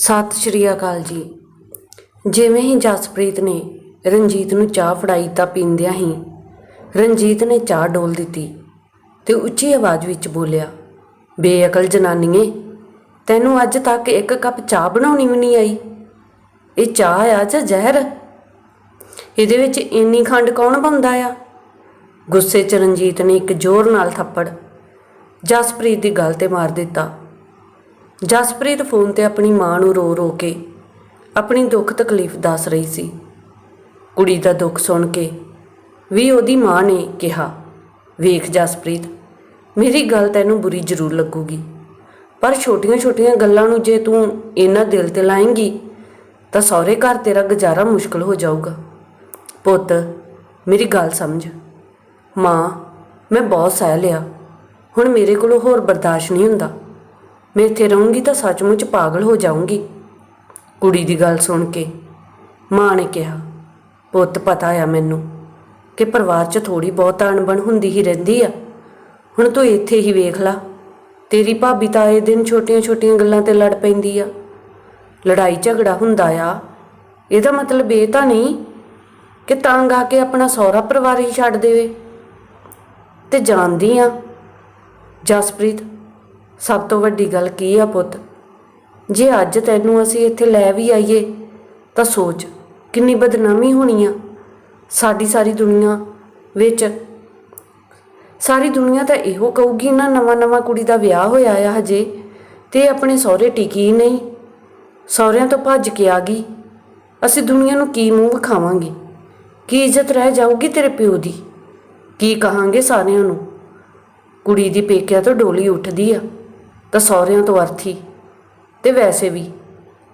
ਸਤਿ ਸ਼੍ਰੀ ਅਕਾਲ ਜੀ। ਜਿਵੇਂ ਹੀ ਜਸਪ੍ਰੀਤ ਨੇ ਰਣਜੀਤ ਨੂੰ ਚਾਹ ਫੜਾਈ ਤਾਂ ਪੀਂਦਿਆਂ ਹੀ ਰਣਜੀਤ ਨੇ ਚਾਹ ਡੋਲ ਦਿੱਤੀ ਤੇ ਉੱਚੀ ਆਵਾਜ਼ ਵਿੱਚ ਬੋਲਿਆ, ਬੇਅਕਲ ਜਨਾਨੀਏ, ਤੈਨੂੰ ਅੱਜ ਤੱਕ ਇੱਕ ਕੱਪ ਚਾਹ ਬਣਾਉਣੀ ਵੀ ਨਹੀਂ ਆਈ। ਇਹ ਚਾਹ ਆ ਜਾਂ ਜ਼ਹਿਰ? ਇਹਦੇ ਵਿੱਚ ਇੰਨੀ ਖੰਡ ਕੌਣ ਪਾਉਂਦਾ ਆ? ਗੁੱਸੇ ਚ ਰਣਜੀਤ ਨੇ ਇੱਕ ਜ਼ੋਰ ਨਾਲ ਥੱਪੜ ਜਸਪ੍ਰੀਤ ਦੀ ਗੱਲ ਤੇ ਮਾਰ ਦਿੱਤਾ। ਜਸਪ੍ਰੀਤ ਫੋਨ ਤੇ ਆਪਣੀ ਮਾਂ ਨੂੰ ਰੋ ਰੋ ਕੇ ਆਪਣੀ ਦੁੱਖ ਤਕਲੀਫ ਦੱਸ ਰਹੀ ਸੀ। ਕੁੜੀ ਦਾ ਦੁੱਖ ਸੁਣ ਕੇ ਵੀ ਉਹਦੀ ਮਾਂ ਨੇ ਕਿਹਾ, ਵੇਖ ਜਸਪ੍ਰੀਤ, ਮੇਰੀ ਗੱਲ ਤੈਨੂੰ ਬੁਰੀ ਜ਼ਰੂਰ ਲੱਗੂਗੀ, ਪਰ ਛੋਟੀਆਂ-ਛੋਟੀਆਂ ਗੱਲਾਂ ਨੂੰ ਜੇ ਤੂੰ ਇਹਨਾਂ ਦਿਲ ਤੇ ਲਾਏਂਗੀ, ਤਾਂ ਸਹੁਰੇ ਘਰ ਤੇਰਾ ਗੁਜ਼ਾਰਾ ਮੁਸ਼ਕਲ ਹੋ ਜਾਊਗਾ। ਪੁੱਤ, ਮੇਰੀ ਗੱਲ ਸਮਝ। ਮਾਂ, ਮੈਂ ਬਹੁਤ ਸਹਿ ਲਿਆ। ਹੁਣ ਮੇਰੇ ਕੋਲੋਂ ਹੋਰ ਬਰਦਾਸ਼ਤ ਨਹੀਂ ਹੁੰਦਾ। ਮੈਂ ਇੱਥੇ ਰਹੂੰਗੀ ਤਾਂ ਸੱਚਮੁੱਚ ਪਾਗਲ ਹੋ ਜਾਊਂਗੀ। ਕੁੜੀ ਦੀ ਗੱਲ ਸੁਣ ਕੇ ਮਾਂ ਨੇ ਕਿਹਾ, ਪੁੱਤ ਪਤਾ ਆ ਮੈਨੂੰ ਕਿ ਪਰਿਵਾਰ 'ਚ ਥੋੜੀ ਬਹੁਤ ਅਣਬਣ ਹੁੰਦੀ ਹੀ ਰਹਿੰਦੀ ਆ। ਹੁਣ ਤੂੰ ਇੱਥੇ ਹੀ ਵੇਖ ਲਾ, ਤੇਰੀ ਭਾਬੀ ਤਾਂ ਇਹ ਦਿਨ ਛੋਟੀਆਂ-ਛੋਟੀਆਂ ਗੱਲਾਂ ਤੇ ਲੜ ਪੈਂਦੀ ਆ। ਲੜਾਈ ਝਗੜਾ ਹੁੰਦਾ ਆ। ਇਹਦਾ ਮਤਲਬ ਇਹ ਤਾਂ ਨਹੀਂ ਕਿ ਤੰਗ ਆ ਕੇ ਆਪਣਾ ਸਹੁਰਾ ਪਰਿਵਾਰ ਹੀ ਛੱਡ ਦੇਵੇ। ਤੇ ਜਾਣਦੀ ਆ ਜਸਪ੍ਰੀਤ ਸਭ ਤੋਂ ਵੱਡੀ ਗੱਲ ਕੀ ਆ ਪੁੱਤ? ਜੇ ਅੱਜ ਤੈਨੂੰ ਅਸੀਂ ਇੱਥੇ ਲੈ ਵੀ ਆਈਏ, ਤਾਂ ਸੋਚ, ਕਿੰਨੀ ਬਦਨਾਮੀ ਹੋਣੀ ਆ। ਸਾਡੀ ਸਾਰੀ ਦੁਨੀਆ ਵਿੱਚ, ਸਾਰੀ ਦੁਨੀਆ ਤਾਂ ਇਹੋ ਕਹੂਗੀ ਨਾ ਨਵਾਂ ਨਵਾਂ ਕੁੜੀ ਦਾ ਵਿਆਹ ਹੋਇਆ ਆ ਹਜੇ, ਤੇ ਆਪਣੇ ਸਹੁਰੇ ਟਿਕੀ ਹੀ ਨਹੀਂ। ਸਹੁਰਿਆਂ ਤੋਂ ਭੱਜ ਕੇ ਆ ਗਈ। ਅਸੀਂ ਦੁਨੀਆ ਨੂੰ ਕੀ ਮੂੰਹ ਵਿਖਾਵਾਂਗੇ? ਕੀ ਇੱਜ਼ਤ ਰਹਿ ਜਾਊਗੀ ਤੇਰੇ ਪਿਓ ਦੀ? ਕੀ ਕਹਾਂਗੇ ਸਾਰਿਆਂ ਨੂੰ? ਕੁੜੀ ਦੀ ਪੇਕਿਆਂ ਤੋਂ ਡੋਲੀ ਉੱਠਦੀ ਆ। ਤਾਂ ਸਹੁਰਿਆਂ ਤੋਂ ਅਰਥੀ ਤੇ ਵੈਸੇ ਵੀ,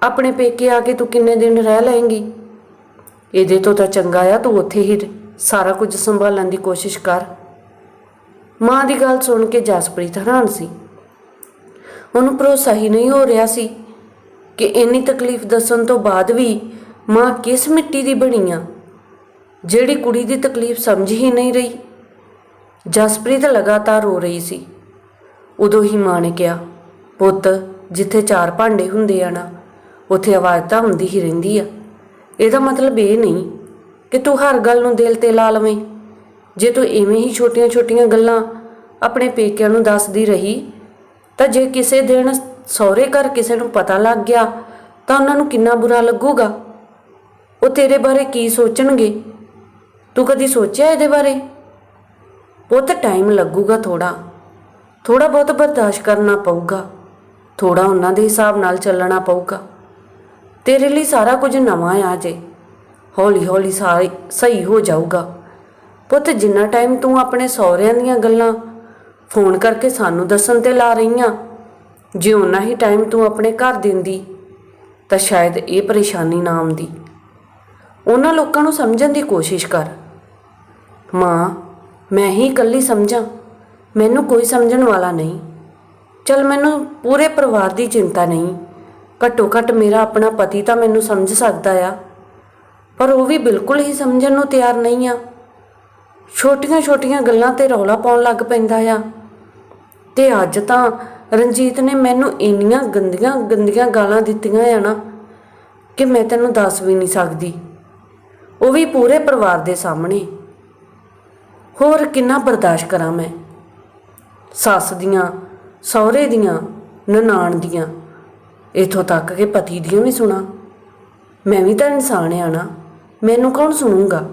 ਆਪਣੇ ਪੇਕੇ ਆ ਕੇ ਤੂੰ ਕਿੰਨੇ ਦਿਨ ਰਹਿ ਲਏਂਗੀ? ਇਹਦੇ ਤੋਂ ਤਾਂ ਚੰਗਾ ਆ ਤੂੰ ਉੱਥੇ ਹੀ ਸਾਰਾ ਕੁਝ ਸੰਭਾਲਣ ਦੀ ਕੋਸ਼ਿਸ਼ ਕਰ। ਮਾਂ ਦੀ ਗੱਲ ਸੁਣ ਕੇ ਜਸਪ੍ਰੀਤ ਹੈਰਾਨ ਸੀ। ਉਹਨੂੰ ਭਰੋਸਾ ਹੀ ਨਹੀਂ ਹੋ ਰਿਹਾ ਸੀ ਕਿ ਇੰਨੀ ਤਕਲੀਫ ਦੱਸਣ ਤੋਂ ਬਾਅਦ ਵੀ ਮਾਂ ਕਿਸ ਮਿੱਟੀ ਦੀ ਬਣੀ ਆ, ਜਿਹੜੀ ਕੁੜੀ ਦੀ ਤਕਲੀਫ ਸਮਝ ਹੀ ਨਹੀਂ ਰਹੀ। ਜਸਪ੍ਰੀਤ ਲਗਾਤਾਰ ਰੋ ਰਹੀ ਸੀ। ਉਦੋਂ ਹੀ ਮਾਂ ਨੇ ਕਿਹਾ, ਪੁੱਤ, ਜਿੱਥੇ ਚਾਰ ਭਾਂਡੇ ਹੁੰਦੇ ਆ ਨਾ, ਉੱਥੇ ਆਵਾਜ਼ ਤਾਂ ਹੁੰਦੀ ਹੀ ਰਹਿੰਦੀ ਆ। ਇਹਦਾ ਮਤਲਬ ਇਹ ਨਹੀਂ ਕਿ ਤੂੰ ਹਰ ਗੱਲ ਨੂੰ ਦਿਲ ਤੇ ਲਾ ਲਵੇਂ। ਜੇ ਤੂੰ ਐਵੇਂ ਹੀ ਛੋਟੀਆਂ-ਛੋਟੀਆਂ ਗੱਲਾਂ ਆਪਣੇ ਪੇਕਿਆਂ ਨੂੰ ਦੱਸਦੀ ਰਹੀ, ਤਾਂ ਜੇ ਕਿਸੇ ਦਿਨ ਸਹੁਰੇ ਘਰ ਕਿਸੇ ਨੂੰ ਪਤਾ ਲੱਗ ਗਿਆ, ਤਾਂ ਉਹਨਾਂ ਨੂੰ ਕਿੰਨਾ ਬੁਰਾ ਲੱਗੂਗਾ? ਉਹ ਤੇਰੇ ਬਾਰੇ ਕੀ ਸੋਚਣਗੇ? ਤੂੰ ਕਦੀ ਸੋਚਿਆ ਇਹਦੇ ਬਾਰੇ? ਪੁੱਤ ਟਾਈਮ ਲੱਗੂਗਾ ਥੋੜਾ ਥੋੜਾ ਬਹੁਤ ਬਰਦਾਸ਼ਤ ਕਰਨਾ ਪਊਗਾ। ਥੋੜਾ ਉਹਨਾਂ ਦੇ ਹਿਸਾਬ ਨਾਲ ਚੱਲਣਾ ਪਊਗਾ। ਤੇਰੇ ਲਈ ਸਾਰਾ ਕੁਝ ਨਵਾਂ ਆ ਜੇ। ਹੌਲੀ ਹੌਲੀ ਸਾਰੇ ਸਹੀ ਹੋ ਜਾਊਗਾ। ਪੁੱਤ, ਜਿੰਨਾ ਟਾਈਮ ਤੂੰ ਆਪਣੇ ਸਹੁਰਿਆਂ ਦੀਆਂ ਗੱਲਾਂ ਫੋਨ ਕਰਕੇ ਸਾਨੂੰ ਦੱਸਣ ਤੇ ਲਾ ਰਹੀਆਂ ਜੇ ਉਨਾ ਹੀ ਟਾਈਮ ਤੂੰ ਆਪਣੇ ਘਰ ਦਿੰਦੀ, ਤਾਂ ਸ਼ਾਇਦ ਇਹ ਪਰੇਸ਼ਾਨੀ ਨਾ ਆਉਂਦੀ। ਉਹਨਾਂ ਲੋਕਾਂ ਨੂੰ ਸਮਝਣ ਦੀ ਕੋਸ਼ਿਸ਼ ਕਰ। ਮਾਂ, ਮੈਂ ਹੀ ਇਕੱਲੀ ਸਮਝਾਂ। ਮੈਨੂੰ ਕੋਈ ਸਮਝਣ ਵਾਲਾ ਨਹੀਂ। ਚਲ ਮੈਨੂੰ ਪੂਰੇ ਪਰਿਵਾਰ ਦੀ ਚਿੰਤਾ ਨਹੀਂ। ਘੱਟੋ ਘੱਟ ਮੇਰਾ ਆਪਣਾ ਪਤੀ ਤਾਂ ਮੈਨੂੰ ਸਮਝ ਸਕਦਾ ਆ। ਪਰ ਉਹ ਵੀ ਬਿਲਕੁਲ ਹੀ ਸਮਝਣ ਨੂੰ ਤਿਆਰ ਨਹੀਂ ਆ। ਛੋਟੀਆਂ-ਛੋਟੀਆਂ ਗੱਲਾਂ ਤੇ ਰੌਲਾ ਪਾਉਣ ਲੱਗ ਪੈਂਦਾ ਆ। ਤੇ ਅੱਜ ਤਾਂ ਰਣਜੀਤ ਨੇ ਮੈਨੂੰ ਇੰਨੀਆਂ ਗੰਦੀਆਂ ਗੰਦੀਆਂ ਗਾਲਾਂ ਦਿੱਤੀਆਂ ਆ ਨਾ ਕਿ ਮੈਂ ਤੈਨੂੰ ਦੱਸ ਵੀ ਨਹੀਂ ਸਕਦੀ। ਉਹ ਵੀ ਪੂਰੇ ਪਰਿਵਾਰ ਦੇ ਸਾਹਮਣੇ। ਹੋਰ ਕਿੰਨਾ ਬਰਦਾਸ਼ਤ ਕਰਾਂ ਮੈਂ? ਸੱਸ ਦੀਆਂ, ਸਹੁਰੇ ਦੀਆਂ, ਨਨਾਣ ਦੀਆਂ। ਇਥੋਂ ਤੱਕ ਕਿ ਪਤੀ ਦੀਆਂ ਵੀ ਸੁਣਾ। ਮੈਂ ਵੀ ਤਾਂ ਇਨਸਾਨ ਆ ਨਾ, ਮੈਨੂੰ ਕੌਣ ਸੁਣੂਗਾ?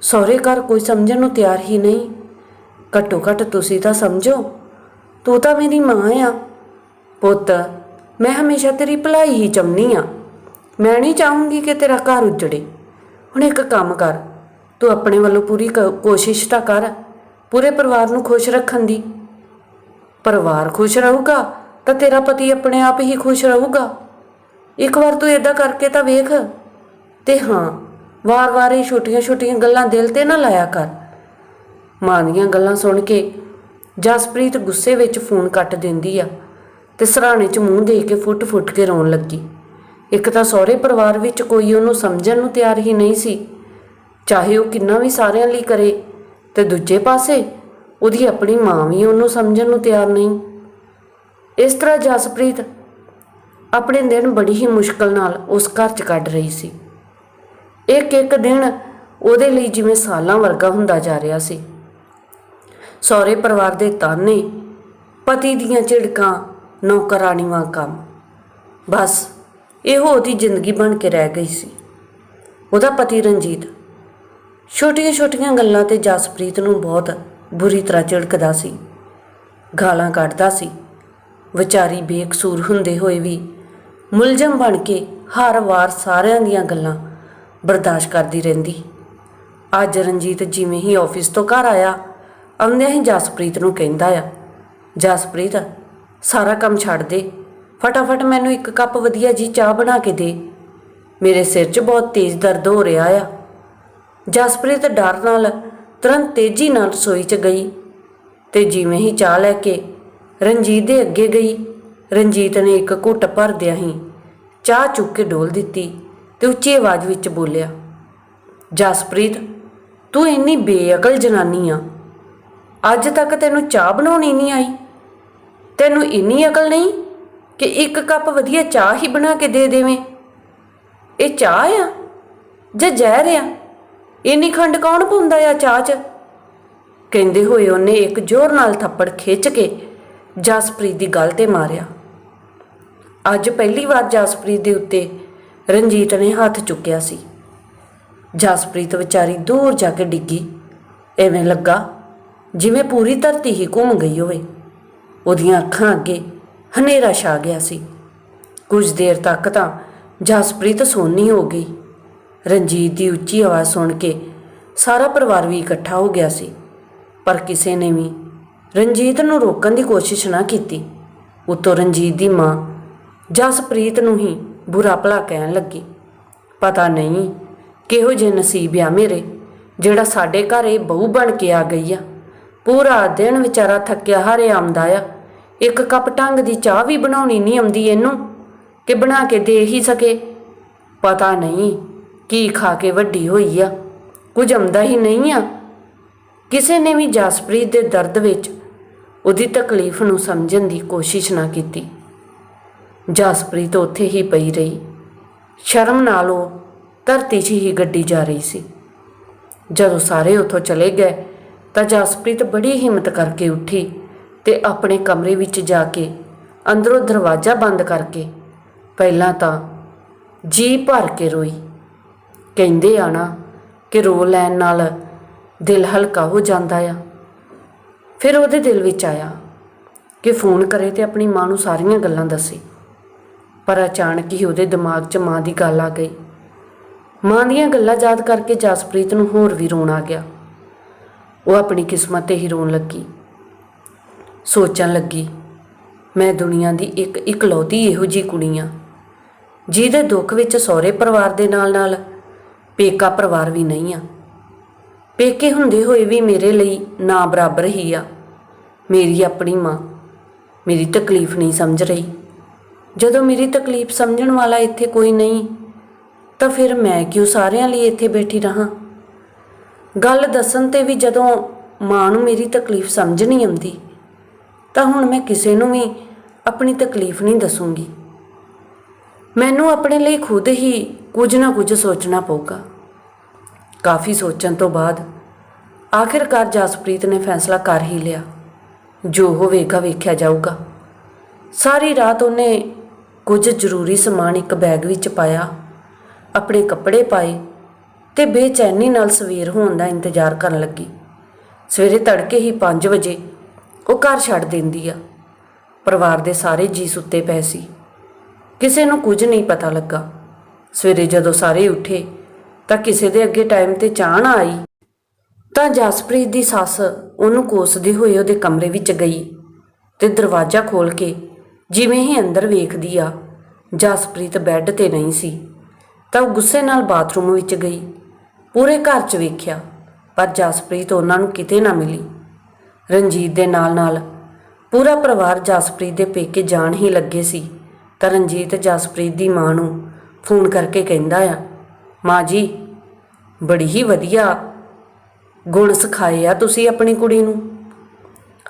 ਸਹੁਰੇ ਘਰ ਕੋਈ ਸਮਝਣ ਨੂੰ ਤਿਆਰ ਹੀ ਨਹੀਂ। ਘੱਟੋ ਘੱਟ ਤੁਸੀਂ ਤਾਂ ਸਮਝੋ। ਤੂੰ ਤਾਂ ਮੇਰੀ ਮਾਂ ਆ। ਪੁੱਤ, ਮੈਂ ਹਮੇਸ਼ਾ ਤੇਰੀ ਭਲਾਈ ਹੀ ਚਾਹੁੰਦੀ ਆ। ਮੈਂ ਨਹੀਂ ਚਾਹੂੰਗੀ ਕਿ ਤੇਰਾ ਘਰ ਉਜੜੇ। ਹੁਣ ਇੱਕ ਕੰਮ ਕਰ। ਤੂੰ ਆਪਣੇ ਵੱਲੋਂ ਪੂਰੀ ਕ- ਕੋਸ਼ਿਸ਼ ਤਾਂ ਕਰ। ਪੂਰੇ ਪਰਿਵਾਰ ਨੂੰ ਖੁਸ਼ ਰੱਖਣ ਦੀ। ਪਰਿਵਾਰ ਖੁਸ਼ ਰਹੂਗਾ ਤਾਂ ਤੇਰਾ ਪਤੀ ਆਪਣੇ ਆਪ ਹੀ ਖੁਸ਼ ਰਹੂਗਾ। ਇੱਕ ਵਾਰ ਤੂੰ ਇਦਾਂ ਕਰਕੇ ਤਾਂ ਵੇਖ। ਤੇ ਹਾਂ, ਵਾਰ-ਵਾਰ ਇਹ ਛੋਟੀਆਂ-ਛੋਟੀਆਂ ਗੱਲਾਂ ਦਿਲ ਤੇ ਨਾ ਲਾਇਆ ਕਰ। ਮਾਂ ਦੀਆਂ ਗੱਲਾਂ ਸੁਣ ਕੇ ਜਸਪ੍ਰੀਤ ਗੁੱਸੇ ਵਿੱਚ ਫੋਨ ਕੱਟ ਦਿੰਦੀ ਆ ਤੇ ਸਰਾਣੇ 'ਚ ਮੂੰਹ ਦੇ ਕੇ ਫੁੱਟ-ਫੁੱਟ ਕੇ ਰੋਣ ਲੱਗੀ। ਇੱਕ ਤਾਂ ਸਹੁਰੇ ਪਰਿਵਾਰ ਵਿੱਚ ਕੋਈ ਉਹਨੂੰ ਸਮਝਣ ਨੂੰ ਤਿਆਰ ਹੀ ਨਹੀਂ ਸੀ। ਚਾਹੇ ਉਹ ਕਿੰਨਾ ਵੀ ਸਾਰਿਆਂ ਲਈ ਕਰੇ ਤੇ ਦੂਜੇ ਪਾਸੇ ਉਹਦੀ ਆਪਣੀ ਮਾਂ ਵੀ ਉਹਨੂੰ ਸਮਝਣ ਨੂੰ ਤਿਆਰ ਨਹੀਂ। ਇਸ ਤਰ੍ਹਾਂ ਜਸਪ੍ਰੀਤ ਆਪਣੇ ਦਿਨ ਬੜੀ ਹੀ ਮੁਸ਼ਕਲ ਨਾਲ ਉਸ ਘਰ 'ਚ ਕੱਢ ਰਹੀ ਸੀ। ਇੱਕ ਇੱਕ ਦਿਨ ਉਹਦੇ ਲਈ ਜਿਵੇਂ ਸਾਲਾਂ ਵਰਗਾ ਹੁੰਦਾ ਜਾ ਰਿਹਾ ਸੀ। ਸਹੁਰੇ ਪਰਿਵਾਰ ਦੇ ਤਾਨੇ, ਪਤੀ ਦੀਆਂ ਝਿੜਕਾਂ ਨੌਕਰਾਨੀ ਕੰਮ, ਬਸ ਇਹੋ ਉਹਦੀ ਜ਼ਿੰਦਗੀ ਬਣ ਕੇ ਰਹਿ ਗਈ ਸੀ। ਉਹਦਾ ਪਤੀ ਰਣਜੀਤ। ਛੋਟੀਆਂ-ਛੋਟੀਆਂ ਗੱਲਾਂ ਤੇ ਜਸਪ੍ਰੀਤ ਨੂੰ ਬਹੁਤ ਬੁਰੀ ਤਰ੍ਹਾਂ ਝਿੜਕਦਾ ਸੀ। ਗਾਲਾਂ ਕੱਢਦਾ ਸੀ। ਵਿਚਾਰੀ ਬੇਕਸੂਰ ਹੁੰਦੇ ਹੋਏ ਵੀ ਮੁਲਜ਼ਮ ਬਣ ਕੇ ਹਰ ਵਾਰ ਸਾਰਿਆਂ ਦੀਆਂ ਗੱਲਾਂ ਬਰਦਾਸ਼ਤ ਕਰਦੀ ਰਹਿੰਦੀ। ਅੱਜ ਰਣਜੀਤ ਜਿਵੇਂ ਹੀ ਆਫਿਸ ਤੋਂ ਘਰ ਆਇਆ, ਆਉਂਦਿਆਂ ਹੀ ਜਸਪ੍ਰੀਤ ਨੂੰ ਕਹਿੰਦਾ ਆ, ਜਸਪ੍ਰੀਤ, ਸਾਰਾ ਕੰਮ ਛੱਡ ਦੇ। ਫਟਾਫਟ ਮੈਨੂੰ ਇੱਕ ਕੱਪ ਵਧੀਆ ਜੀ ਚਾਹ ਬਣਾ ਕੇ ਦੇ। ਮੇਰੇ ਸਿਰ 'ਚ ਬਹੁਤ ਤੇਜ਼ ਦਰਦ ਹੋ ਰਿਹਾ ਆ। ਜਸਪ੍ਰੀਤ ਡਰ ਨਾਲ ਤੁਰੰਤ ਤੇਜ਼ੀ ਨਾਲ ਰਸੋਈ 'ਚ ਗਈ ਤੇ ਜਿਵੇਂ ਹੀ ਚਾਹ ਲੈ ਕੇ ਰਣਜੀਤ ਦੇ ਅੱਗੇ ਗਈ, ਰਣਜੀਤ ਨੇ ਇੱਕ ਘੁੱਟ ਭਰਦਿਆਂ ਹੀ ਚਾਹ ਚੁੱਕ ਕੇ ਡੋਲ ਦਿੱਤੀ ਤੇ ਉੱਚੀ ਆਵਾਜ਼ ਵਿੱਚ ਬੋਲਿਆ, ਜਸਪ੍ਰੀਤ, ਤੂੰ ਇੰਨੀ ਬੇਅਕਲ ਜਨਾਨੀ ਆ। ਅੱਜ ਤੱਕ ਤੈਨੂੰ ਚਾਹ ਬਣਾਉਣੀ ਨਹੀਂ ਆਈ। ਤੈਨੂੰ ਇੰਨੀ ਅਕਲ ਨਹੀਂ ਕਿ ਇੱਕ ਕੱਪ ਵਧੀਆ ਚਾਹ ਹੀ ਬਣਾ ਕੇ ਦੇ ਦੇਵੇਂ। ਇਹ ਚਾਹ ਆ ਜਾਂ ਜ਼ਹਿਰ ਆ? ਇੰਨੀ ਖੰਡ ਕੌਣ ਪਾਉਂਦਾ ਆ ਚਾਹ 'ਚ? ਕਹਿੰਦੇ ਹੋਏ ਉਹਨੇ ਇੱਕ ਜ਼ੋਰ ਨਾਲ ਥੱਪੜ ਖਿੱਚ ਕੇ ਜਸਪ੍ਰੀਤ ਦੀ ਗੱਲ ਤੇ ਮਾਰਿਆ। ਅੱਜ ਪਹਿਲੀ ਵਾਰ ਜਸਪ੍ਰੀਤ ਦੇ ਉੱਤੇ ਰਣਜੀਤ ਨੇ ਹੱਥ ਚੁੱਕਿਆ ਸੀ। ਜਸਪ੍ਰੀਤ ਵਿਚਾਰੀ ਦੂਰ ਜਾ ਕੇ ਡਿੱਗੀ। ਐਵੇਂ ਲੱਗਾ ਜਿਵੇਂ ਪੂਰੀ ਧਰਤੀ ਹੀ ਘੁੰਮ ਗਈ ਹੋਵੇ। ਉਹਦੀਆਂ ਅੱਖਾਂ ਅੱਗੇ ਹਨੇਰਾ ਛਾ ਗਿਆ ਸੀ। ਕੁਝ ਦੇਰ ਤੱਕ ਤਾਂ ਜਸਪ੍ਰੀਤ ਸੋਨੀ ਹੋ ਗਈ। ਰਣਜੀਤ ਦੀ ਉੱਚੀ ਆਵਾਜ਼ ਸੁਣ ਕੇ ਸਾਰਾ ਪਰਿਵਾਰ ਵੀ ਇਕੱਠਾ ਹੋ ਗਿਆ ਸੀ। ਪਰ ਕਿਸੇ ਨੇ ਵੀ ਰਣਜੀਤ ਨੂੰ ਰੋਕਣ ਦੀ ਕੋਸ਼ਿਸ਼ ਨਾ ਕੀਤੀ। ਉਤੋਂ ਰਣਜੀਤ ਦੀ ਮਾਂ ਜਸਪ੍ਰੀਤ ਨੂੰ ਹੀ ਬੁਰਾ ਭਲਾ ਕਹਿਣ ਲੱਗੀ। ਪਤਾ ਨਹੀਂ ਕਿਹੋ ਜਿਹੇ ਨਸੀਬ ਆ ਮੇਰੇ, ਜਿਹੜਾ ਸਾਡੇ ਘਰ ਇਹ ਬਹੂ ਬਣ ਕੇ ਆ ਗਈ ਆ। ਪੂਰਾ ਦਿਨ ਵਿਚਾਰਾ ਥੱਕਿਆ ਹਾਰੇ ਆਉਂਦਾ ਆ। ਇੱਕ ਕੱਪ ਟੰਗ ਦੀ ਚਾਹ ਵੀ ਬਣਾਉਣੀ ਨਹੀਂ ਆਉਂਦੀ ਇਹਨੂੰ, ਕਿ ਬਣਾ ਕੇ ਦੇ ਹੀ ਸਕੇ। ਪਤਾ ਨਹੀਂ ਕੀ ਖਾ ਕੇ ਵੱਡੀ ਹੋਈ ਆ? ਕੁਝ ਆਉਂਦਾ ਹੀ ਨਹੀਂ ਆ। ਕਿਸੇ ਨੇ ਵੀ ਜਸਪ੍ਰੀਤ ਦੇ ਦਰਦ ਵਿੱਚ ਉਹਦੀ ਤਕਲੀਫ ਨੂੰ ਸਮਝਣ ਦੀ ਕੋਸ਼ਿਸ਼ ਨਾ ਕੀਤੀ। ਜਸਪ੍ਰੀਤ ਉੱਥੇ ਹੀ ਪਈ ਰਹੀ। ਸ਼ਰਮ ਨਾਲ ਉਹ ਧਰਤੀ 'ਚ ਹੀ ਗੱਡੀ ਜਾ ਰਹੀ ਸੀ। ਜਦੋਂ ਸਾਰੇ ਉੱਥੋਂ ਚਲੇ ਗਏ ਤਾਂ ਜਸਪ੍ਰੀਤ ਬੜੀ ਹਿੰਮਤ ਕਰਕੇ ਉੱਠੀ ਤੇ ਆਪਣੇ ਕਮਰੇ ਵਿੱਚ ਜਾ ਕੇ ਅੰਦਰੋਂ ਦਰਵਾਜ਼ਾ ਬੰਦ ਕਰਕੇ ਪਹਿਲਾਂ ਤਾਂ ਜੀ ਭਰ ਕੇ ਰੋਈ। ਕਹਿੰਦੇ ਆ ਨਾ ਕਿ ਰੋ ਲੈਣ ਨਾਲ ਦਿਲ ਹਲਕਾ ਹੋ ਜਾਂਦਾ ਆ। ਫਿਰ ਉਹਦੇ ਦਿਲ ਵਿੱਚ ਆਇਆ ਕਿ ਫੋਨ ਕਰੇ ਤੇ ਆਪਣੀ ਮਾਂ ਨੂੰ ਸਾਰੀਆਂ ਗੱਲਾਂ ਦੱਸੇ। ਪਰ ਅਚਾਨਕ ਹੀ ਉਹਦੇ ਦਿਮਾਗ 'ਚ ਮਾਂ ਦੀ ਗੱਲ ਆ ਗਈ। ਮਾਂ ਦੀਆਂ ਗੱਲਾਂ ਯਾਦ ਕਰਕੇ ਜਸਪ੍ਰੀਤ ਨੂੰ ਹੋਰ ਵੀ ਰੋਣ ਆ ਗਿਆ। ਉਹ ਆਪਣੀ ਕਿਸਮਤ ਤੇ ਹੀ ਰੋਣ ਲੱਗੀ। ਸੋਚਣ ਲੱਗੀ, ਮੈਂ ਦੁਨੀਆ ਦੀ ਇੱਕ ਇਕਲੌਤੀ ਇਹੋ ਜੀ ਕੁੜੀ ਆ, ਜਿਹਦੇ ਦੁੱਖ ਵਿੱਚ ਸਹੁਰੇ ਪਰਿਵਾਰ ਦੇ ਨਾਲ-ਨਾਲ ਪੇਕਾ ਪਰਿਵਾਰ ਵੀ ਨਹੀਂ ਆ। ਪੇਕੇ ਹੁੰਦੇ ਹੋਏ ਵੀ ਮੇਰੇ ਲਈ ਨਾ ਬਰਾਬਰ ਹੀ ਆ। ਮੇਰੀ ਆਪਣੀ ਮਾਂ ਮੇਰੀ ਤਕਲੀਫ ਨਹੀਂ ਸਮਝ ਰਹੀ। ਜਦੋਂ ਮੇਰੀ ਤਕਲੀਫ ਸਮਝਣ ਵਾਲਾ ਇੱਥੇ ਕੋਈ ਨਹੀਂ, ਤਾਂ ਫਿਰ ਮੈਂ ਕਿਉਂ ਸਾਰਿਆਂ ਲਈ ਇੱਥੇ ਬੈਠੀ ਰਹਾ? ਗੱਲ ਦੱਸਣ ਤੇ ਵੀ ਜਦੋਂ ਮਾਂ ਨੂੰ ਮੇਰੀ ਤਕਲੀਫ ਸਮਝ ਨਹੀਂ ਆਉਂਦੀ, ਤਾਂ ਹੁਣ ਮੈਂ ਕਿਸੇ ਨੂੰ ਵੀ ਆਪਣੀ ਤਕਲੀਫ ਨਹੀਂ ਦੱਸੂੰਗੀ। ਮੈਨੂੰ ਆਪਣੇ ਲਈ ਖੁਦ ਹੀ ਕੁਝ ਨਾ ਕੁਝ ਸੋਚਣਾ ਪਊਗਾ। ਕਾਫੀ ਸੋਚਣ ਤੋਂ ਬਾਅਦ ਆਖਿਰਕਾਰ ਜਸਪ੍ਰੀਤ ਨੇ ਫੈਸਲਾ ਕਰ ਹੀ ਲਿਆ। ਜੋ ਹੋਵੇਗਾ ਵੇਖਿਆ ਜਾਊਗਾ। ਸਾਰੀ ਰਾਤ ਉਹਨੇ ਕੁਝ ਜ਼ਰੂਰੀ ਸਮਾਨ ਇੱਕ ਬੈਗ ਵਿੱਚ ਪਾਇਆ, ਆਪਣੇ ਕੱਪੜੇ ਪਾਏ ਤੇ ਬੇਚੈਨੀ ਨਾਲ ਸਵੇਰ ਹੋਣ ਦਾ ਇੰਤਜ਼ਾਰ ਕਰਨ ਲੱਗੀ। ਸਵੇਰੇ ਤੜਕੇ ਹੀ 5 ਵਜੇ ਉਹ ਘਰ ਛੱਡ ਦਿੰਦੀ ਆ। ਪਰਿਵਾਰ ਦੇ ਸਾਰੇ ਜੀ ਸੁੱਤੇ ਪਏ ਸੀ। ਕਿਸੇ ਨੂੰ ਕੁਝ ਨਹੀਂ ਪਤਾ ਲੱਗਾ। ਸਵੇਰੇ ਜਦੋਂ ਸਾਰੇ ਉੱਠੇ, ਤਾਂ ਕਿਸੇ ਦੇ ਅੱਗੇ ਟਾਈਮ ਤੇ ਚਾਹ ਨਾ ਆਈ। ਤਾਂ ਜਸਪ੍ਰੀਤ ਦੀ ਸੱਸ ਉਹਨੂੰ ਕੋਸਦੇ ਹੋਏ ਉਹਦੇ ਕਮਰੇ ਵਿੱਚ ਗਈ ਤੇ ਦਰਵਾਜ਼ਾ ਖੋਲ ਕੇ ਜਿਵੇਂ ਹੀ ਅੰਦਰ ਵੇਖਦੀ ਆ, ਜਸਪ੍ਰੀਤ ਬੈੱਡ ਤੇ ਨਹੀਂ ਸੀ, ਤਾਂ ਉਹ ਗੁੱਸੇ ਨਾਲ ਬਾਥਰੂਮ ਵਿੱਚ ਗਈ। ਪੂਰੇ ਘਰ 'ਚ ਵੇਖਿਆ, ਪਰ ਜਸਪ੍ਰੀਤ ਉਹਨਾਂ ਨੂੰ ਕਿਤੇ ਨਾ ਮਿਲੀ। ਰਣਜੀਤ ਦੇ ਨਾਲ-ਨਾਲ ਪੂਰਾ ਪਰਿਵਾਰ ਜਸਪ੍ਰੀਤ ਦੇ ਪੇਕੇ ਜਾਣ ਹੀ ਲੱਗੇ ਸੀ। ਤਾਂ ਰਣਜੀਤ ਜਸਪ੍ਰੀਤ ਦੀ ਮਾਂ ਨੂੰ ਫੋਨ ਕਰਕੇ ਕਹਿੰਦਾ ਆ, ਮਾਂ ਜੀ, ਬੜੀ ਹੀ ਵਧੀਆ ਗੁਣ ਸਿਖਾਏ ਆ ਤੁਸੀਂ ਆਪਣੀ ਕੁੜੀ ਨੂੰ।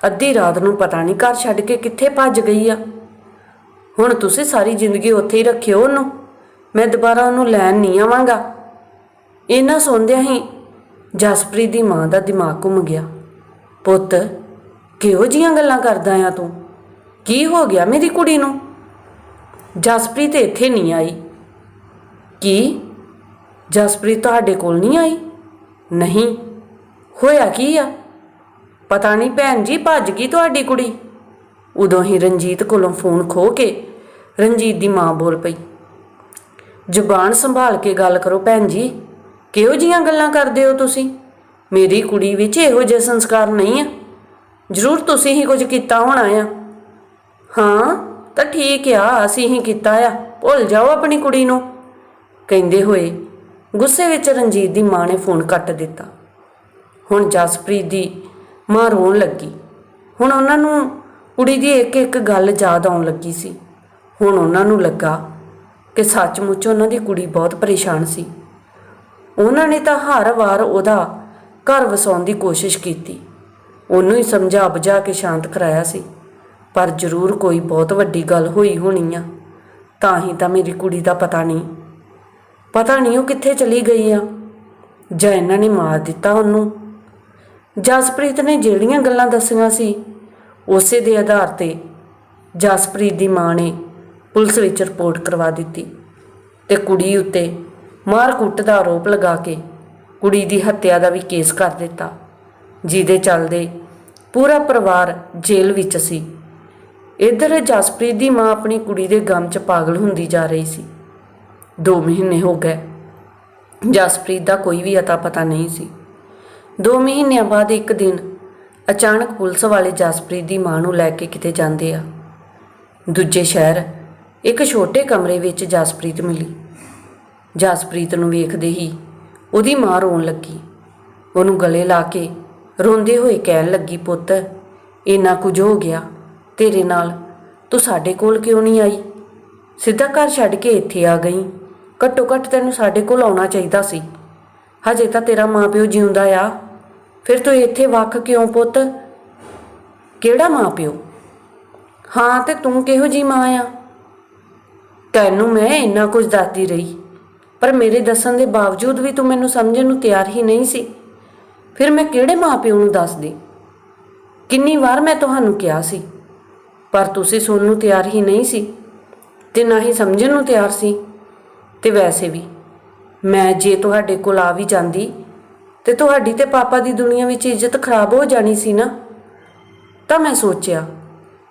ਅੱਧੀ ਰਾਤ ਨੂੰ ਪਤਾ ਨਹੀਂ ਘਰ ਛੱਡ ਕੇ ਕਿੱਥੇ ਭੱਜ ਗਈ ਆ। ਹੁਣ ਤੁਸੀਂ ਸਾਰੀ ਜ਼ਿੰਦਗੀ ਉੱਥੇ ਹੀ ਰੱਖਿਓ ਉਹਨੂੰ। ਮੈਂ ਦੁਬਾਰਾ ਉਹਨੂੰ ਲੈਣ ਨਹੀਂ ਆਵਾਂਗਾ। ਇਹਨਾਂ ਸੁਣਦਿਆਂ ਹੀ ਜਸਪ੍ਰੀਤ ਦੀ ਮਾਂ ਦਾ ਦਿਮਾਗ ਘੁੰਮ ਗਿਆ। ਪੁੱਤ, ਕਿਹੋ ਜੀਆਂ ਗੱਲਾਂ ਕਰਦਾ ਆ ਤੂੰ? ਕੀ ਹੋ ਗਿਆ ਮੇਰੀ ਕੁੜੀ ਨੂੰ? ਜਸਪ੍ਰੀਤ ਇੱਥੇ ਨਹੀਂ ਆਈ। ਕੀ? ਜਸਪ੍ਰੀਤ ਤੁਹਾਡੇ ਕੋਲ ਨਹੀਂ ਆਈ? ਨਹੀਂ। ਹੋਇਆ ਕੀ ਆ? ਪਤਾ ਨਹੀਂ ਭੈਣ ਜੀ ਭੱਜ ਗਈ ਤੁਹਾਡੀ ਕੁੜੀ। ਉਦੋਂ ਹੀ ਰਣਜੀਤ ਕੋਲੋਂ ਫੋਨ ਖੋ ਕੇ ਰਣਜੀਤ ਦੀ ਮਾਂ ਬੋਲ ਪਈ। ਜ਼ੁਬਾਨ ਸੰਭਾਲ ਕੇ ਗੱਲ ਕਰੋ ਭੈਣ ਜੀ। ਕਿਹੋ ਜੀਆਂ ਗੱਲਾਂ ਕਰਦੇ ਹੋ ਤੁਸੀਂ? ਮੇਰੀ ਕੁੜੀ ਵਿੱਚ ਇਹੋ ਜਿਹੇ ਸੰਸਕਾਰ ਨਹੀਂ ਆ। ਜ਼ਰੂਰ ਤੁਸੀਂ ਹੀ ਕੁਝ ਕੀਤਾ ਹੋਣਾ ਆ। ਹਾਂ। ਤਾਂ ਠੀਕ ਆ, ਅਸੀਂ ਹੀ ਕੀਤਾ ਆ। ਭੁੱਲ ਜਾਓ ਆਪਣੀ ਕੁੜੀ ਨੂੰ। ਕਹਿੰਦੇ ਹੋਏ ਗੁੱਸੇ ਵਿੱਚ ਰਣਜੀਤ ਦੀ ਮਾਂ ਨੇ ਫੋਨ ਕੱਟ ਦਿੱਤਾ। ਹੁਣ ਜਸਪ੍ਰੀਤ ਦੀ ਮਾਂ ਰੋਣ ਲੱਗੀ। ਹੁਣ ਉਹਨਾਂ ਨੂੰ ਕੁੜੀ ਦੀ ਇੱਕ ਇੱਕ ਗੱਲ ਯਾਦ ਆਉਣ ਲੱਗੀ ਸੀ। ਹੁਣ ਉਹਨਾਂ ਨੂੰ ਲੱਗਾ ਕਿ ਸੱਚਮੁੱਚ ਉਹਨਾਂ ਦੀ ਕੁੜੀ ਬਹੁਤ ਪਰੇਸ਼ਾਨ ਸੀ। ਉਹਨਾਂ ਨੇ ਤਾਂ ਹਰ ਵਾਰ ਉਹਦਾ ਘਰ ਵਸਾਉਣ ਦੀ ਕੋਸ਼ਿਸ਼ ਕੀਤੀ। ਉਹਨੂੰ ਹੀ ਸਮਝਾ ਬੁਝਾ ਕੇ ਸ਼ਾਂਤ ਕਰਾਇਆ ਸੀ। ਪਰ ਜ਼ਰੂਰ ਕੋਈ ਬਹੁਤ ਵੱਡੀ ਗੱਲ ਹੋਈ ਹੋਣੀ ਆ। ਤਾਂ ਹੀ ਤਾਂ ਮੇਰੀ ਕੁੜੀ ਦਾ ਪਤਾ ਨਹੀਂ। ਪਤਾ ਨਹੀਂ ਉਹ ਕਿੱਥੇ ਚਲੀ ਗਈ ਆ। ਜਾਂ ਇਹਨਾਂ ਨੇ ਮਾਰ ਦਿੱਤਾ ਉਹਨੂੰ। ਜਸਪ੍ਰੀਤ ਨੇ ਜਿਹੜੀਆਂ ਗੱਲਾਂ ਦੱਸੀਆਂ ਸੀ, ਉਸੇ ਦੇ ਆਧਾਰ ਤੇ ਜਸਪ੍ਰੀਤ ਦੀ ਮਾਂ ਨੇ ਪੁਲਿਸ ਵਿੱਚ ਰਿਪੋਰਟ ਕਰਵਾ ਦਿੱਤੀ ਤੇ ਕੁੜੀ ਉੱਤੇ ਮਾਰ ਕੁੱਟ ਦਾ ਆਰੋਪ ਲਗਾ ਕੇ ਕੁੜੀ ਦੀ ਹੱਤਿਆ ਦਾ ਵੀ ਕੇਸ ਕਰ ਦਿੱਤਾ, ਜਿਹਦੇ ਚੱਲਦੇ ਪੂਰਾ ਪਰਿਵਾਰ ਜੇਲ੍ਹ ਵਿੱਚ ਸੀ। ਇੱਧਰ ਜਸਪ੍ਰੀਤ ਦੀ ਮਾਂ ਆਪਣੀ ਕੁੜੀ ਦੇ ਗਮ 'ਚ ਪਾਗਲ ਹੁੰਦੀ ਜਾ ਰਹੀ ਸੀ। 2 ਮਹੀਨੇ ਹੋ ਗਏ। ਜਸਪ੍ਰੀਤ ਦਾ ਕੋਈ ਵੀ ਅਤਾ ਪਤਾ ਨਹੀਂ ਸੀ। 2 ਮਹੀਨਿਆਂ ਬਾਅਦ ਇੱਕ ਦਿਨ ਅਚਾਨਕ ਪੁਲਿਸ ਵਾਲੇ ਜਸਪ੍ਰੀਤ ਦੀ ਮਾਂ ਨੂੰ ਲੈ ਕੇ ਕਿਤੇ ਜਾਂਦੇ ਆ। ਦੂਜੇ ਸ਼ਹਿਰ ਇੱਕ ਛੋਟੇ ਕਮਰੇ ਵਿੱਚ ਜਸਪ੍ਰੀਤ ਮਿਲੀ। ਜਸਪ੍ਰੀਤ ਨੂੰ ਵੇਖਦੇ ਹੀ ਉਹਦੀ ਮਾਂ ਰੋਣ ਲੱਗੀ। ਉਹਨੂੰ ਗਲੇ ਲਾ ਕੇ ਰੋਂਦੇ ਹੋਏ ਕਹਿਣ ਲੱਗੀ, ਪੁੱਤ, ਇੰਨਾ ਕੁਝ ਹੋ ਗਿਆ। ਤੇਰੇ ਨਾਲ। ਤੂੰ ਸਾਡੇ ਕੋਲ ਕਿਉਂ ਨਹੀਂ ਆਈ? ਸਿੱਧਾ ਘਰ ਛੱਡ ਕੇ ਇੱਥੇ ਆ ਗਈ। ਘੱਟੋ ਘੱਟ ਤੈਨੂੰ ਸਾਡੇ ਕੋਲ ਆਉਣਾ ਚਾਹੀਦਾ ਸੀ। ਹਜੇ ਤਾਂ ਤੇਰਾ ਮਾਪਿਓ ਜਿਉਂਦਾ ਆ। ਫਿਰ ਤੂੰ ਇੱਥੇ ਵੱਖ ਕਿਉਂ ਪੁੱਤ? ਕਿਹੜਾ ਮਾਪਿਓ? ਹਾਂ, ਤੇ ਤੂੰ ਕਿਹੋ ਜੀ ਮਾਂ ਆ? ਤੈਨੂੰ ਮੈਂ ਇੰਨਾ ਕੁਝ ਦੱਸਦੀ ਰਹੀ, ਪਰ ਮੇਰੇ ਦੱਸਣ ਦੇ ਬਾਵਜੂਦ ਵੀ ਤੂੰ ਮੈਨੂੰ ਸਮਝਣ ਨੂੰ ਤਿਆਰ ਹੀ ਨਹੀਂ ਸੀ। ਫਿਰ ਮੈਂ ਕਿਹੜੇ ਮਾਪਿਓ ਨੂੰ ਦੱਸਦੀ? ਕਿੰਨੀ ਵਾਰ ਮੈਂ ਤੁਹਾਨੂੰ ਕਿਹਾ ਸੀ ਪਰ ਤੁਸੀਂ ਸੁਣਨ ਨੂੰ ਤਿਆਰ ਹੀ ਨਹੀਂ ਸੀ ਤੇ ਨਾ ਹੀ ਸਮਝਣ ਨੂੰ ਤਿਆਰ ਸੀ। ਤੇ ਵੈਸੇ ਵੀ ਮੈਂ ਜੇ ਤੁਹਾਡੇ ਕੋਲ ਆ ਵੀ ਜਾਂਦੀ ਤੇ ਤੁਹਾਡੀ ਤੇ ਪਾਪਾ ਦੀ ਦੁਨੀਆ ਵਿੱਚ ਇੱਜ਼ਤ ਖਰਾਬ ਹੋ ਜਾਣੀ ਸੀ ਨਾ, ਤਾਂ ਮੈਂ ਸੋਚਿਆ,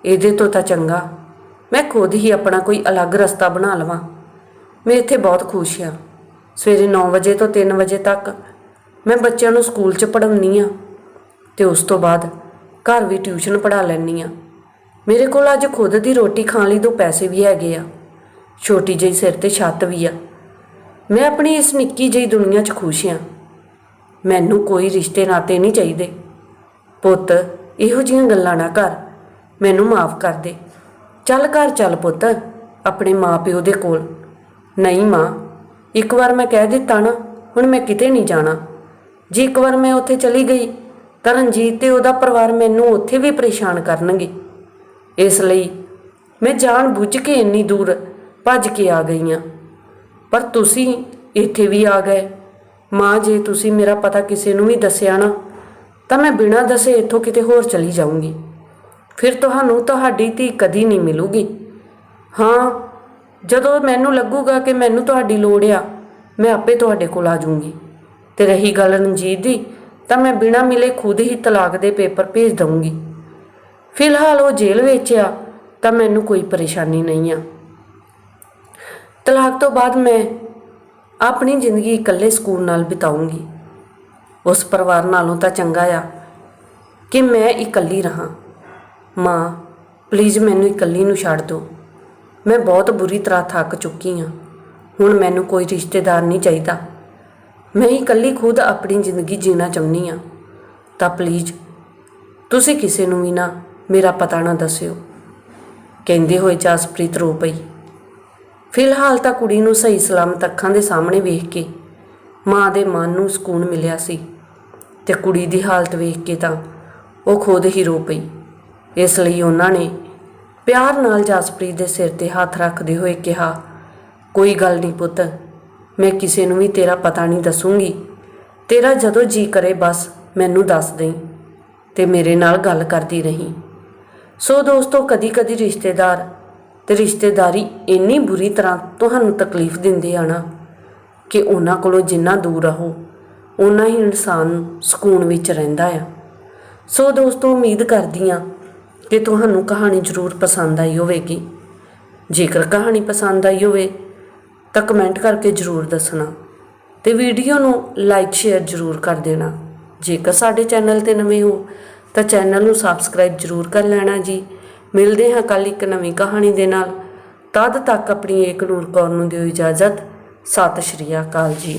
ਇਹਦੇ ਤੋਂ ਤਾਂ ਚੰਗਾ, ਮੈਂ ਖੁਦ ਹੀ ਆਪਣਾ ਕੋਈ ਅਲੱਗ ਰਸਤਾ ਬਣਾ ਲਵਾਂ। ਮੈਂ ਇੱਥੇ ਬਹੁਤ ਖੁਸ਼ ਹਾਂ। ਸਵੇਰੇ 9 ਵਜੇ ਤੋਂ 3 ਵਜੇ ਤੱਕ ਮੈਂ ਬੱਚਿਆਂ ਨੂੰ ਸਕੂਲ 'ਚ ਪੜ੍ਹਾਉਂਦੀ ਆ ਤੇ ਉਸ ਤੋਂ ਬਾਅਦ ਘਰ ਵੀ ਟਿਊਸ਼ਨ ਪੜ੍ਹਾ ਲੈਂਦੀ ਆ ਮੇਰੇ ਕੋਲ ਅੱਜ ਖੁਦ ਦੀ ਰੋਟੀ ਖਾਣ ਲਈ ਦੋ ਪੈਸੇ ਵੀ ਹੈਗੇ ਆ। ਛੋਟੀ ਜਿਹੀ ਸਿਰ ਤੇ ਛੱਤ ਵੀ ਆ। ਮੈਂ ਆਪਣੀ ਇਸ ਨਿੱਕੀ ਜਿਹੀ ਦੁਨੀਆ 'ਚ ਖੁਸ਼ ਹਾਂ। ਮੈਨੂੰ ਕੋਈ ਰਿਸ਼ਤੇ ਨਾਤੇ ਨਹੀਂ ਚਾਹੀਦੇ। ਪੁੱਤ, ਇਹੋ ਜਿਹੀਆਂ ਗੱਲਾਂ ਨਾ ਕਰ। ਮੈਨੂੰ ਮਾਫ ਕਰ ਦੇ। ਚੱਲ ਘਰ ਚੱਲ ਪੁੱਤ, ਆਪਣੇ ਮਾਪਿਓ ਦੇ ਕੋਲ। ਨਹੀਂ ਮਾਂ, ਇੱਕ ਵਾਰ ਮੈਂ ਕਹਿ ਦਿੱਤਾ ਨਾ, ਹੁਣ ਮੈਂ ਕਿਤੇ ਨਹੀਂ ਜਾਣਾ। ਜੇ ਇੱਕ ਵਾਰ ਮੈਂ ਉੱਥੇ ਚਲੀ ਗਈ, ਤਾਂ ਰਣਜੀਤ ਤੇ ਉਹਦਾ ਪਰਿਵਾਰ ਮੈਨੂੰ ਉੱਥੇ ਵੀ ਪਰੇਸ਼ਾਨ ਕਰਨਗੇ। ਇਸ ਲਈ ਮੈਂ ਜਾਣ ਬੁੱਝ ਕੇ ਇੰਨੀ ਦੂਰ ਭੱਜ ਕੇ ਆ ਗਈ ਹਾਂ ਪਰ ਤੁਸੀਂ ਇੱਥੇ ਵੀ ਆ ਗਏ। ਮਾਂ, ਜੇ ਤੁਸੀਂ ਮੇਰਾ ਪਤਾ ਕਿਸੇ ਨੂੰ ਵੀ ਦੱਸਿਆ ਨਾ, ਤਾਂ ਮੈਂ ਬਿਨਾਂ ਦੱਸੇ ਇੱਥੋਂ ਕਿਤੇ ਹੋਰ ਚਲੀ ਜਾਊਂਗੀ। ਫਿਰ ਤੁਹਾਨੂੰ ਤੁਹਾਡੀ ਧੀ ਕਦੀ ਨਹੀਂ ਮਿਲੂਗੀ। ਹਾਂ, ਜਦੋਂ ਮੈਨੂੰ ਲੱਗੂਗਾ ਕਿ ਮੈਨੂੰ ਤੁਹਾਡੀ ਲੋੜ ਆ, ਮੈਂ ਆਪੇ ਤੁਹਾਡੇ ਕੋਲ ਆ ਜਾਊਂਗੀ। ਤੇ ਰਹੀ ਗੱਲ ਰਣਜੀਤ ਦੀ, ਤਾਂ ਮੈਂ ਬਿਨਾਂ ਮਿਲੇ ਖੁਦ ਹੀ ਤਲਾਕ ਦੇ ਪੇਪਰ ਭੇਜ ਦਊਂਗੀ। ਫਿਲਹਾਲ ਉਹ ਜੇਲ੍ਹ ਵਿੱਚ ਆ, ਤਾਂ ਮੈਨੂੰ ਕੋਈ ਪਰੇਸ਼ਾਨੀ ਨਹੀਂ ਆ। ਤਲਾਕ ਤੋਂ ਬਾਅਦ ਮੈਂ ਆਪਣੀ ਜ਼ਿੰਦਗੀ ਇਕੱਲੇ ਸਕੂਨ ਨਾਲ ਬਿਤਾਉਂਗੀ। ਉਸ ਪਰਿਵਾਰ ਨਾਲੋਂ ਤਾਂ ਚੰਗਾ ਆ ਕਿ ਮੈਂ ਇਕੱਲੀ ਰਹਾ। ਮਾਂ ਪਲੀਜ਼ ਮੈਨੂੰ ਇਕੱਲੀ ਨੂੰ ਛੱਡ ਦਿਓ। ਮੈਂ ਬਹੁਤ ਬੁਰੀ ਤਰ੍ਹਾਂ ਥੱਕ ਚੁੱਕੀ ਹਾਂ। ਹੁਣ ਮੈਨੂੰ ਕੋਈ ਰਿਸ਼ਤੇਦਾਰ ਨਹੀਂ ਚਾਹੀਦਾ। ਮੈਂ ਇਕੱਲੀ ਖੁਦ ਆਪਣੀ ਜ਼ਿੰਦਗੀ ਜੀਣਾ ਚਾਹੁੰਦੀ ਹਾਂ। ਤਾਂ ਪਲੀਜ਼ ਤੁਸੀਂ ਕਿਸੇ ਨੂੰ ਵੀ ਨਾ ਮੇਰਾ ਪਤਾ ਨਾ ਦੱਸਿਓ। ਕਹਿੰਦੇ ਹੋਏ ਜਸਪ੍ਰੀਤ ਰੋ ਪਈ। ਫਿਲਹਾਲ ਤਾਂ ਕੁੜੀ ਨੂੰ ਸਹੀ ਸਲਾਮਤ ਅੱਖਾਂ ਦੇ ਸਾਹਮਣੇ ਵੇਖ ਕੇ ਮਾਂ ਦੇ ਮਨ ਨੂੰ ਸਕੂਨ ਮਿਲਿਆ ਸੀ ਤੇ ਕੁੜੀ ਦੀ ਹਾਲਤ ਵੇਖ ਕੇ ਤਾਂ ਉਹ ਖੁਦ ਹੀ ਰੋ ਪਈ। ਇਸ ਲਈ ਉਹਨਾਂ ਨੇ ਪਿਆਰ ਨਾਲ ਜਸਪ੍ਰੀਤ ਦੇ ਸਿਰ ਤੇ ਹੱਥ ਰੱਖਦੇ ਹੋਏ ਕਿਹਾ, ਕੋਈ ਗੱਲ ਨਹੀਂ ਪੁੱਤ, ਮੈਂ ਕਿਸੇ ਨੂੰ ਵੀ ਤੇਰਾ ਪਤਾ ਨਹੀਂ ਦੱਸੂੰਗੀ। ਤੇਰਾ ਜਦੋਂ ਜੀ ਕਰੇ ਬਸ ਮੈਨੂੰ ਦੱਸ ਦੇਈਂ ਤੇ ਮੇਰੇ ਨਾਲ ਗੱਲ ਕਰਦੀ ਰਹੀ। ਸੋ ਦੋਸਤੋ ਕਦੀ ਕਦੀ ਰਿਸ਼ਤੇਦਾਰ ਤੇ ਰਿਸ਼ਤੇਦਾਰੀ ਇੰਨੀ ਬੁਰੀ ਤਰ੍ਹਾਂ ਤੁਹਾਨੂੰ ਤਕਲੀਫ ਦਿੰਦੇ ਆ ਨਾ ਕਿ ਉਹਨਾਂ ਕੋਲੋਂ ਜਿੰਨਾ ਦੂਰ ਰਹੋ ਉਨਾ ਹੀ ਇਨਸਾਨ ਸਕੂਨ ਵਿੱਚ ਰਹਿੰਦਾ ਆ। ਸੋ ਦੋਸਤੋ, ਉਮੀਦ ਕਰਦੀ ਆ ਕਿ ਤੁਹਾਨੂੰ ਕਹਾਣੀ ਜ਼ਰੂਰ ਪਸੰਦ ਆਈ ਹੋਵੇਗੀ। ਜੇਕਰ ਕਹਾਣੀ ਪਸੰਦ ਆਈ ਹੋਵੇ, ਤਾਂ ਕਮੈਂਟ ਕਰਕੇ ਜ਼ਰੂਰ ਦੱਸਣਾ ਤੇ ਵੀਡੀਓ ਨੂੰ ਲਾਈਕ, ਸ਼ੇਅਰ ਜ਼ਰੂਰ ਕਰ ਦੇਣਾ। ਜੇਕਰ ਸਾਡੇ ਚੈਨਲ ਤੇ ਨਵੇਂ ਹੋ ਤਾਂ ਚੈਨਲ ਨੂੰ ਸਬਸਕ੍ਰਾਈਬ ਜ਼ਰੂਰ ਕਰ ਲੈਣਾ ਜੀ। ਮਿਲਦੇ ਹਾਂ ਕੱਲ ਇੱਕ ਨਵੀਂ ਕਹਾਣੀ ਦੇ ਨਾਲ। ਤਦ ਤੱਕ ਆਪਣੀ ਏਕ ਨੂਰ ਕੌਰ ਨੂੰ ਦਿਓ ਇਜਾਜ਼ਤ। ਸਤਿ ਸ਼੍ਰੀ ਅਕਾਲ ਜੀ।